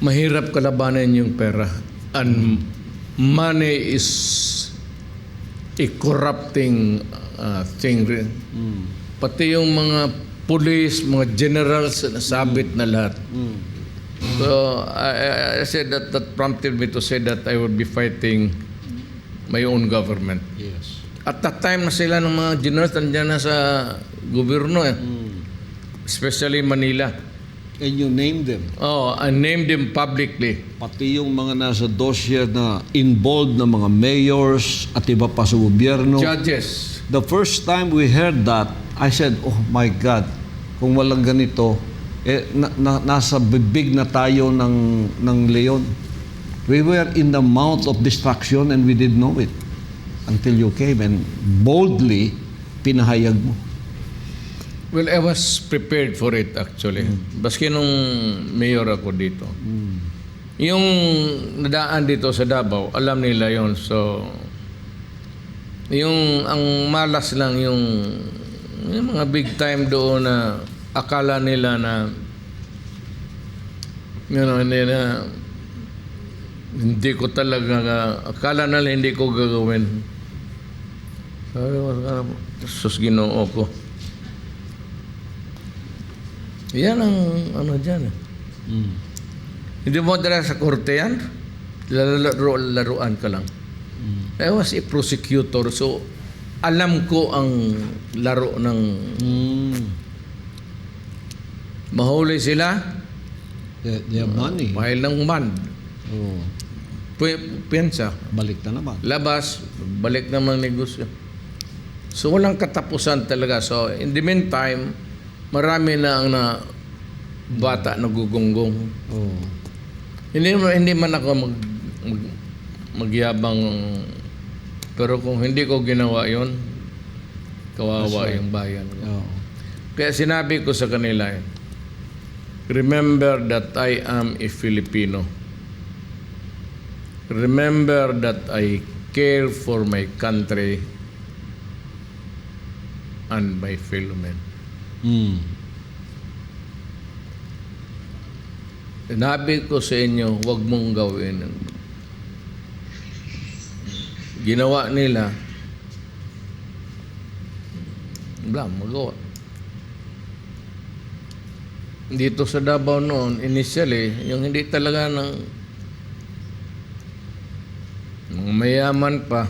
mahirap kalabanan yung pera. And money is a corrupting uh, thing rin. Pati yung mga police, mga generals, nasabit na lahat. So, I, I- said that that prompted me to say that I would be fighting my own government. Yes. At that time na sila ng mga generals nandiyan na sa gobyerno eh. Especially Manila. And you name them. Oh, I named them publicly. Pati yung mga nasa dossier na involved na mga mayors at iba pa sa gobyerno. Judges. The first time we heard that, I said, oh my God, kung walang ganito, eh, na, na- nasa bibig na tayo ng, ng leon. We were in the mouth of destruction and we didn't know it until you came and boldly pinahayag mo. Well, I was prepared for it actually. Baski nung mayor ako dito. Yung nadaan dito sa Davao, alam nila yon So, yung ang malas lang yung, yung mga big time doon na akala nila na you know, hindi na hindi ko talaga akala nila hindi ko gagawin. Sabi ko, "Ah, sus ginoo ko. Yan ang ano dyan. eh. Hindi mo dala sa korte yan. Laro, laruan ka lang. I was a prosecutor so alam ko ang laro ng Mm. mahuli sila, They, they have money. mahal ng man. Oh, Piyansa, balik na naman. labas, balik naman negosyo. So walang katapusan talaga. So in the meantime, marami na ang na bata nagugunggong. Oh. Hindi man hindi man ako mag, mag magyabang pero kung hindi ko ginawa 'yon, kawawa yung bayan. Oh. Kaya sinabi ko sa kanila, remember that I am a Filipino. Remember that I care for my country and my fellow men. Mm. Sinabi ko sa inyo, huwag mong gawin. Ginawa nila, wala, magawa. Dito sa Davao noon, initially, yung hindi talaga ng mga mayaman pa,